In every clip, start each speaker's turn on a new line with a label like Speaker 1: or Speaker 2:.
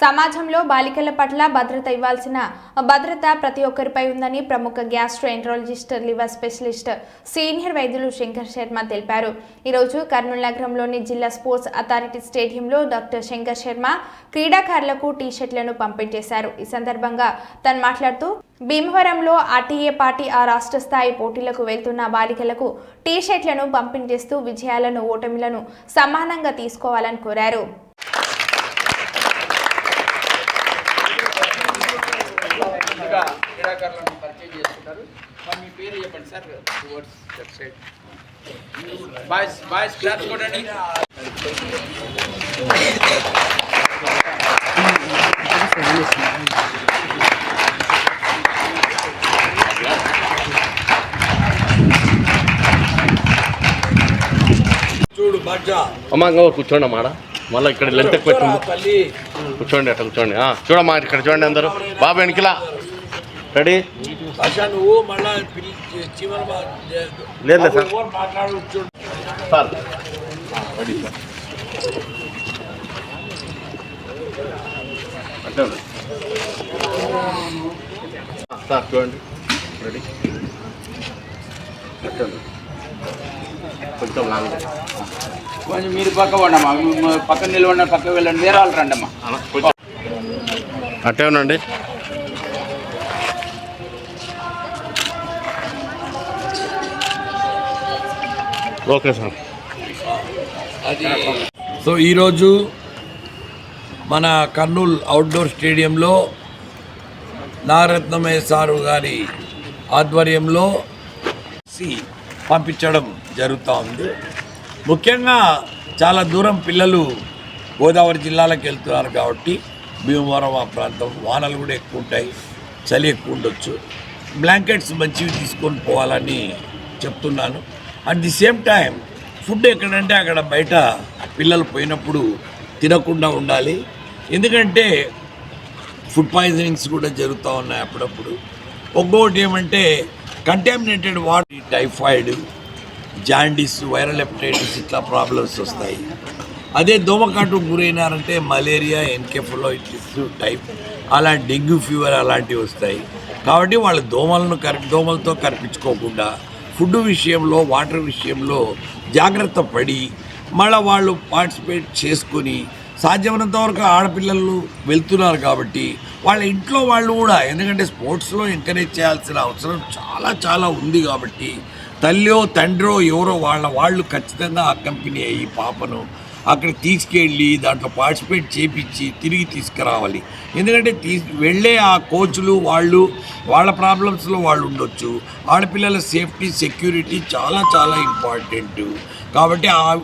Speaker 1: సమాజంలో బాలికల పట్ల భద్రత ఇవ్వాల్సిన భద్రత ప్రతి ఒక్కరిపై ఉందని ప్రముఖ గ్యాస్ట్రోఎంట్రాలజిస్ట్ లివర్ స్పెషలిస్ట్ సీనియర్ వైద్యులు శంకర్ శర్మ తెలిపారు. ఈరోజు కర్నూలు నగరంలోని జిల్లా స్పోర్ట్స్ అథారిటీ స్టేడియంలో డాక్టర్ శంకర్ శర్మ క్రీడాకారులకు టీ షర్ట్లను పంపిణీ చేశారు. ఈ సందర్భంగా తను మాట్లాడుతూ భీమవరంలో ఆర్టీఏ పార్టీ ఆ రాష్ట్ర స్థాయి పోటీలకు వెళ్తున్న బాలికలకు టీ షర్ట్లను పంపిణీ చేస్తూ విజయాలను ఓటమిలను సమానంగా తీసుకోవాలని కోరారు.
Speaker 2: ఇంకా క్రీడాకారులను పరిచయం చేసుకుంటారు మరి మీ పేరు చెప్పండి sir. Towards website. Boys boys class కొట్టండి
Speaker 3: చూడు బాజా
Speaker 4: అమ్మా ఇంకా కూర్చోండి మళ్ళీ ఇక్కడ లెంత్ ఎక్కువ కూర్చోండి అట్లా కూర్చోండి. ఆ, చూడమ్మా ఇక్కడ చూడండి అందరూ. బాబు వెనకిలా. రెడీ?
Speaker 3: నువ్వు మళ్ళా
Speaker 4: లేదు సార్. Sir ready sir. అంటే సార్ చూడండి. రెడీ. కొంచెం లాంగ్.
Speaker 2: కొంచెం మీరు పక్క ఉండమ్మా పక్కన నిలవండి పక్క వెళ్ళండి. వేరే వాళ్ళు రండి అమ్మా
Speaker 4: అలా కొంచెం అట్టే ఉండండి ఓకే సార్.
Speaker 3: అది సో ఈరోజు మన కర్నూలు అవుట్డోర్ స్టేడియంలో నారత్నమయ్య సారు గారి ఆధ్వర్యంలో సి పంపించడం జరుగుతూ ఉంది. ముఖ్యంగా చాలా దూరం పిల్లలు గోదావరి జిల్లాలకు వెళ్తున్నారు కాబట్టి భీమవరం ఆ ప్రాంతం వానలు కూడా ఎక్కువ ఉంటాయి చలి ఎక్కువ ఉండొచ్చు. బ్లాంకెట్స్ మంచివి తీసుకొని పోవాలని చెప్తున్నాను. At the same time food ఎక్కడంటే అక్కడ బయట పిల్లలు పోయినప్పుడు తినకుండా ఉండాలి. ఎందుకంటే ఫుడ్ పాయిజనింగ్స్ కూడా జరుగుతూ ఉన్నాయి అప్పుడప్పుడు. ఒక్కొక్కటి ఏమంటే contaminated water typhoid jaundice viral hepatitis ఇట్లా ప్రాబ్లమ్స్ వస్తాయి. అదే దోమకాటు గురైనారంటే మలేరియా ఎన్కెఫలోటిస్ టైప్ అలా డెంగ్యూ ఫీవర్ అలాంటివి వస్తాయి. కాబట్టి వాళ్ళ దోమలను కరి దోమలతో కరిపించుకోకుండా ఫుడ్ విషయంలో వాటర్ విషయంలో జాగ్రత్త పడి మళ్ళీ వాళ్ళు పార్టిసిపేట్ చేసుకొని సాధ్యమైనంత వరకు ఆడపిల్లలు వెళ్తున్నారు కాబట్టి వాళ్ళ ఇంట్లో వాళ్ళు కూడా ఎందుకంటే స్పోర్ట్స్లో ఎంకరేజ్ చేయాల్సిన అవసరం చాలా చాలా ఉంది కాబట్టి తల్లియో తండ్రో ఎవరో వాళ్ళ వాళ్ళు ఖచ్చితంగా ఆ కంపెనీ ఈ పాపను అక్కడ తీసుకెళ్ళి దాంట్లో పార్టిసిపేట్ చేపించి తిరిగి తీసుకురావాలి. ఎందుకంటే తీ వెళ్ళే ఆ కోచ్లు వాళ్ళు వాళ్ళ ప్రాబ్లమ్స్లో వాళ్ళు ఉండొచ్చు. ఆడపిల్లల సేఫ్టీ సెక్యూరిటీ చాలా చాలా ఇంపార్టెంట్. కాబట్టి ఆ-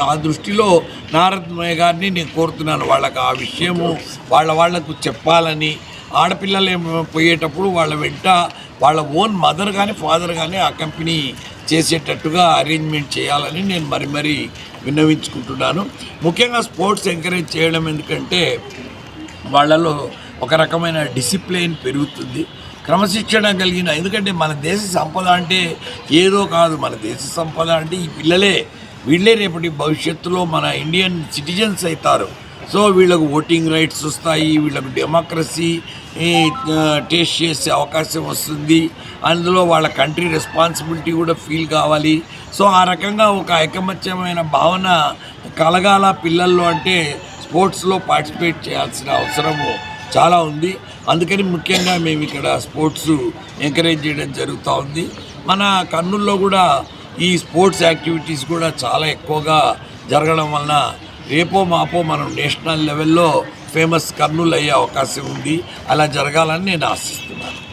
Speaker 3: ఆ- దృష్టిలో నారదమయ్య గారిని నేను కోరుతున్నాను. వాళ్ళకి ఆ విషయము వాళ్ళ వాళ్ళకు చెప్పాలని. ఆడపిల్లలు పోయేటప్పుడు వాళ్ళ వెంట వాళ్ళ ఓన్ మదర్ కానీ ఫాదర్ కానీ ఆ కంపెనీ చేసేటట్టుగా అరేంజ్మెంట్ చేయాలని నేను మరి మరీ విన్నవించుకుంటున్నాను. ముఖ్యంగా స్పోర్ట్స్ ఎంకరేజ్ చేయడం ఎందుకంటే వాళ్ళలో ఒక రకమైన డిసిప్లిన్ పెరుగుతుంది. క్రమశిక్షణ కలిగిన ఎందుకంటే మన దేశ సంపద అంటే ఏదో కాదు మన దేశ సంపద అంటే ఈ పిల్లలే వీళ్ళే రేపటి భవిష్యత్తులో మన ఇండియన్ సిటిజన్స్ అవుతారు. సో వీళ్ళకు ఓటింగ్ రైట్స్ వస్తాయి వీళ్ళకు డెమోక్రసీ టేస్ట్ చేసే అవకాశం వస్తుంది. అందులో వాళ్ళ కంట్రీ రెస్పాన్సిబిలిటీ కూడా ఫీల్ కావాలి. సో ఆ రకంగా ఒక ఐకమత్యమైన భావన కలగాల పిల్లల్లో అంటే స్పోర్ట్స్లో పార్టిసిపేట్ చేయాల్సిన అవసరము చాలా ఉంది. అందుకని ముఖ్యంగా మేము ఇక్కడ స్పోర్ట్స్ ఎంకరేజ్ చేయడం జరుగుతూ ఉంది. మన కర్నూల్లో కూడా ఈ స్పోర్ట్స్ యాక్టివిటీస్ కూడా చాలా ఎక్కువగా జరగడం వలన రేపో మాపో మనం నేషనల్ లెవెల్లో ఫేమస్ కర్నూలు అయ్యే అవకాశం ఉంది. అలా జరగాలని నేను ఆశిస్తున్నాను.